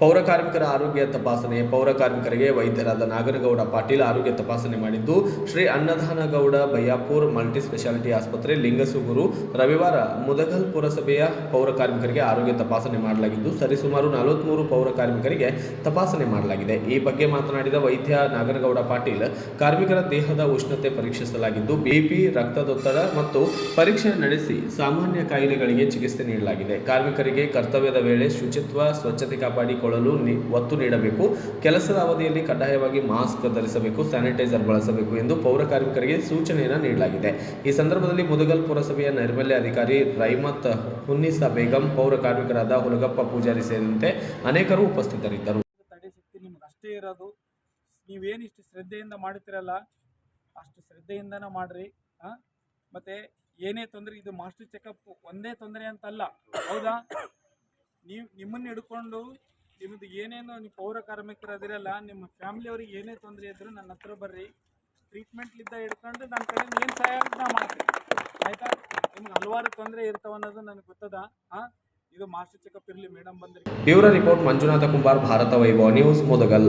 ಪೌರ ಕಾರ್ಮಿಕರ ಆರೋಗ್ಯ ತಪಾಸಣೆ, ಪೌರ ಕಾರ್ಮಿಕರಿಗೆ ವೈದ್ಯರಾದ ನಾಗರಗೌಡ ಪಾಟೀಲ್ ಆರೋಗ್ಯ ತಪಾಸಣೆ ಮಾಡಿದ್ದು, ಶ್ರೀ ಅನ್ನದಾನಗೌಡ ಬಯ್ಯಾಪುರ್ ಮಲ್ಟಿ ಸ್ಪೆಷಾಲಿಟಿ ಆಸ್ಪತ್ರೆ ಲಿಂಗಸುಗೂರು ರವಿವಾರ ಮುದಗಲ್ ಪುರಸಭೆಯ ಪೌರ ಕಾರ್ಮಿಕರಿಗೆ ಆರೋಗ್ಯ ತಪಾಸಣೆ ಮಾಡಲಾಗಿದ್ದು, ಸರಿಸುಮಾರು ನಲವತ್ಮೂರು ಪೌರ ಕಾರ್ಮಿಕರಿಗೆ ತಪಾಸಣೆ ಮಾಡಲಾಗಿದೆ. ಈ ಬಗ್ಗೆ ಮಾತನಾಡಿದ ವೈದ್ಯ ನಾಗರಗೌಡ ಪಾಟೀಲ್, ಕಾರ್ಮಿಕರ ದೇಹದ ಉಷ್ಣತೆ ಪರೀಕ್ಷಿಸಲಾಗಿದ್ದು ಬಿಪಿ ರಕ್ತದೊತ್ತಡ ಮತ್ತು ಪರೀಕ್ಷೆ ನಡೆಸಿ ಸಾಮಾನ್ಯ ಕಾಯಿಲೆಗಳಿಗೆ ಚಿಕಿತ್ಸೆ ನೀಡಲಾಗಿದೆ. ಕಾರ್ಮಿಕರಿಗೆ ಕರ್ತವ್ಯದ ವೇಳೆ ಶುಚಿತ್ವ, ಸ್ವಚ್ಛತೆ ಕಾಪಾಡಿಕೊಳ್ಳಲು ಒತ್ತು ನೀಡಬೇಕು. ಕೆಲಸದ ಅವಧಿಯಲ್ಲಿ ಕಡ್ಡಾಯವಾಗಿ ಮಾಸ್ಕ್ ಧರಿಸಬೇಕು, ಸ್ಯಾನಿಟೈಸರ್ ಬಳಸಬೇಕು ಎಂದು ಪೌರ ಕಾರ್ಮಿಕರಿಗೆ ಸೂಚನೆಯನ್ನು ನೀಡಲಾಗಿದೆ. ಈ ಸಂದರ್ಭದಲ್ಲಿ ಮುದಗಲ್ ಪುರಸಭೆಯ ನೈರ್ಮಲ್ಯ ಅಧಿಕಾರಿ ರೈಮತ್ ಹುನ್ನಿಸಾ ಬೇಗಂ, ಪೌರ ಕಾರ್ಮಿಕರಾದ ಹುಲಗಪ್ಪ ಪೂಜಾರಿ ಸೇರಿದಂತೆ ಅನೇಕರು ಉಪಸ್ಥಿತರಿದ್ದರು. ಅಷ್ಟೇ ಇರೋದು. ನೀವೇನು ಇಷ್ಟು ಶ್ರದ್ಧೆಯಿಂದ ಮಾಡ್ತೀರಲ್ಲ ಅಷ್ಟು ಶ್ರದ್ಧೆಯಿಂದನೇ ಮಾಡಿರಿ ಮತ್ತು ಏನೇ ತೊಂದರೆ, ಇದು ಮಾಸ್ಟರ್ ಚೆಕಪ್ ಒಂದೇ ತೊಂದರೆ ಅಂತಲ್ಲ, ಹೌದಾ? ನೀವು ನಿಮ್ಮನ್ನು ಹಿಡ್ಕೊಂಡು ನಿಮ್ಮದು ಏನೇನು ನೀವು ಪೌರ ಕಾರ್ಮಿಕರು ಅದಿರಲ್ಲ, ನಿಮ್ಮ ಫ್ಯಾಮಿಲಿಯವ್ರಿಗೆ ಏನೇ ತೊಂದರೆ ಇದ್ದರೂ ನನ್ನ ಹತ್ರ ಬರ್ರಿ. ಟ್ರೀಟ್ಮೆಂಟ್ಲಿದ್ದ ಹಿಡ್ಕೊಂಡು ನನ್ನ ಕಡೆ ಏನು ಸಹಾಯ ನಾ ಮಾಡ್ತೀನಿ ಆಯಿತಾ? ನಿಮ್ಗೆ ಹಲವಾರು ತೊಂದರೆ ಇರ್ತಾವ ಅನ್ನೋದು ನನಗೆ ಗೊತ್ತದ. ಹಾಂ? ಇದು ಮಾಸ್ಟರ್ ಚೆಕಪ್ ಇರಲಿ ಮೇಡಮ್ ಬಂದ್ರಿ. Bureau report Manjunatha Kumbar, Bharata Vaibhava, news Mudgal.